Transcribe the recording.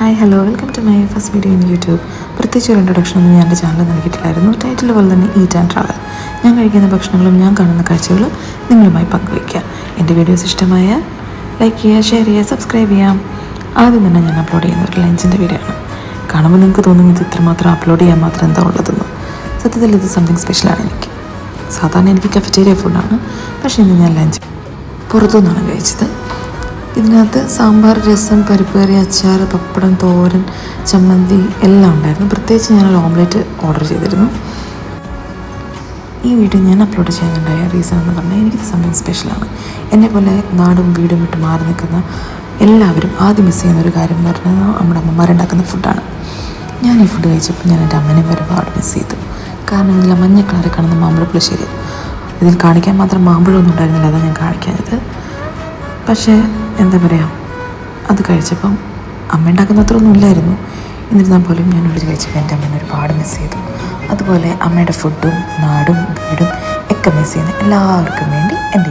Hi hello welcome to my first video in YouTube പ്രത്യേകിച്ച് ഒരു introduction ഒന്നും ഞാൻ എന്റെ ചാനൽ നൽകിയിട്ടില്ലായിരുന്നു. ടൈറ്റിൽ പോലെ തന്നെ ഈറ്റ് ആൻഡ് ട്രാവൽ ഞാൻ കഴിക്കുന്ന ഭക്ഷണങ്ങളും ഞാൻ കാണുന്ന കാഴ്ചകളും നിങ്ങളുമായി പങ്കുവയ്ക്കുക. എന്റെ വീഡിയോസ് ഇഷ്ടമായ ലൈക്ക് ചെയ്യുക ഷെയർ ചെയ്യുക സബ്സ്ക്രൈബ് ചെയ്യാം ആദ്യം തന്നെ ഞാൻ അപ്ലോഡ് ചെയ്യുന്ന ഒരു ലഞ്ചിന്റെ വീഡിയോ ആണ് കാണുമ്പോൾ നിങ്ങൾക്ക് തോന്നും ഇത് ഇത്രമാത്രം അപ്ലോഡ് ചെയ്യാൻ മാത്രം എന്താ ഉള്ളതെന്ന്. സത്യത്തിൽ ഇത് സംതിങ് സ്പെഷ്യലാണ് എനിക്ക്. സാധാരണ എനിക്ക് കഫറ്റേറിയ ഫുഡാണ് പക്ഷേ ഇന്ന് ഞാൻ ലഞ്ച് പുറത്തുനിന്നാണ് കഴിച്ചത്. ഇതിനകത്ത് സാമ്പാർ രസം പരിപ്പ് കറി അച്ചാർ പപ്പടം തോരൻ ചമ്മന്തി എല്ലാം ഉണ്ടായിരുന്നു. പ്രത്യേകിച്ച് ഞാനൊരു ഓംലെറ്റ് ഓർഡർ ചെയ്തിരുന്നു. ഈ വീഡിയോ ഞാൻ അപ്ലോഡ് ചെയ്യുന്നുണ്ടായ റീസൺ എന്ന് പറഞ്ഞാൽ എനിക്കിത് സംഭവം സ്പെഷ്യലാണ്. എന്നെ പോലെ നാടും വീടും വിട്ട് മാറി നിൽക്കുന്ന എല്ലാവരും ആദ്യം മിസ് ചെയ്യുന്ന ഒരു കാര്യം എന്ന് പറഞ്ഞാൽ നമ്മുടെ അമ്മമാരുണ്ടാക്കുന്ന ഫുഡാണ്. ഞാൻ ഈ ഫുഡ് കഴിച്ചപ്പോൾ ഞാൻ എന്റെ അമ്മനെ ഒരുപാട് മിസ് ചെയ്തു. കാരണം ഇതിൽ മഞ്ഞ കളറിൽ കാണുന്ന മാമ്പഴപ്പുളിശ്ശേരി. ഇതിൽ കാണിക്കാൻ മാത്രം മാമ്പഴമൊന്നും ഉണ്ടായിരുന്നില്ല അതാണ് ഞാൻ കാണിക്കാഞ്ഞത്. പക്ഷേ എന്താ പറയുക അത് കഴിച്ചപ്പം അമ്മ ഉണ്ടാക്കുന്ന അത്രയൊന്നും ഇല്ലായിരുന്നു. എന്നിരുന്നാൽ പോലും ഞാൻ ഉള്ളിൽ കഴിച്ചപ്പോൾ എന്റെ അമ്മേനെ ഒരുപാട് മിസ് ചെയ്തു. അതുപോലെ അമ്മയുടെ ഫുഡും നാടും വീടും ഒക്കെ മിസ് ചെയ്യുന്ന എല്ലാവർക്കും വേണ്ടി എന്റെ